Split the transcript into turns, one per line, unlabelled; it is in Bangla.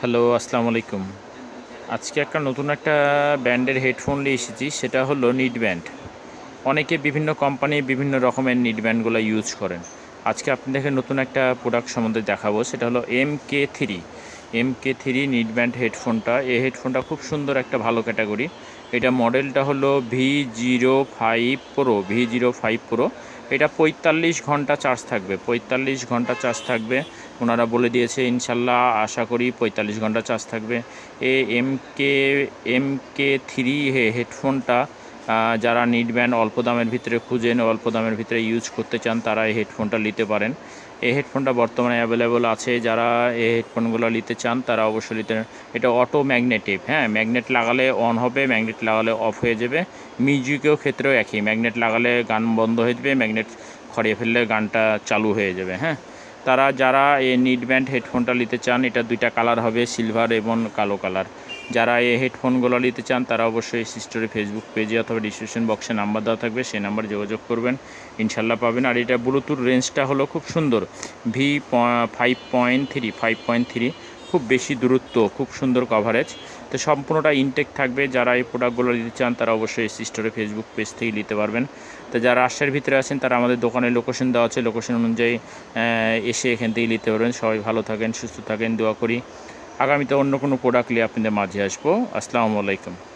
হ্যালো আসসালামু আলাইকুম আজকে একটা নতুন একটা ব্র্যান্ডের হেডফোন নিয়ে এসেছি, সেটা হলো নিট ব্যান্ড অনেকে বিভিন্ন কোম্পানি বিভিন্ন রকমের নিট ব্যান্ডগুলো ইউজ করেন। আজকে আপনাদেরকে নতুন একটা প্রোডাক্ট সম্বন্ধে দেখাবো, সেটা হলো M K three M K three NEET band হেডফোনটা এই হেডফোনটা খুব সুন্দর একটা ভালো ক্যাটাগরি এটা মডেলটা হলো V zero five pro V zero five pro এটা পঁয়তাল্লিশ ঘণ্টা চার্জ থাকবে, পঁয়তাল্লিশ ঘণ্টা চার্জ থাকবে। ওনারা বলে দিয়েছে, ইনশাল্লাহ আশা করি পঁয়তাল্লিশ ঘণ্টা চার্জ থাকবে। এ M K M K three হেডফোনটা যারা নিড ব্যান্ড অল্প দামের ভিতরে খুঁজেন, অল্প দামের ভিতরে ইউজ করতে চান, তারা এই হেডফোনটা নিতে পারেন। এই হেডফোনটা বর্তমানে অ্যাভেলেবল আছে। যারা এই হেডফোনগুলো নিতে চান, তারা অবশ্যই নিতে এটা অটো ম্যাগনেটিভ হ্যাঁ? ম্যাগনেট লাগালে অন হবে ম্যাগনেট লাগালে অফ হয়ে যাবে। মিউজিকেও ক্ষেত্রেও একই। ম্যাগনেট লাগালে গান বন্ধ হয়ে যাবে ম্যাগনেট খড়িয়ে ফেললে গানটা চালু হয়ে যাবে হ্যাঁ? তারা যারা এই নিট ব্যান্ড হেডফোনটা নিতে চান, এটা দুইটা কালার হবে সিলভার এবং কালো কালার যারা এই হেডফোনগুলো নিতে চান, তারা অবশ্যই সিস্টোরি ফেসবুক পেজে অথবা ডিসক্রিপশন বক্সে নাম্বার দেওয়া থাকবে, সেই নাম্বার যোগাযোগ করবেন, ইনশাল্লাহ পাবেন। আর এটা ব্লুটুথ রেঞ্জটা হলো খুব সুন্দর V five point three five point three খুব বেশি দূরত্ব, খুব সুন্দর কভারেজ তো সম্পূর্ণটা ইনটেক থাকবে, যারা এই প্রোডাক্টগুলো নিতে চান, তারা অবশ্যই সিস্টোরে ফেসবুক পেজ থেকেই নিতে পারবেন। তো যারা রাজশাহীর ভিতরে আছেন, তারা আমাদের দোকানের লোকেশন দেওয়া আছে লোকেশন অনুযায়ী এসে এখান থেকে নিতে পারবেন। সবাই ভালো থাকেন, সুস্থ থাকেন, দোয়া করি। আগামীতে অন্য কোনো প্রোডাক্ট নিয়ে আপনাদের মাঝে আসব। আসসালামু আলাইকুম।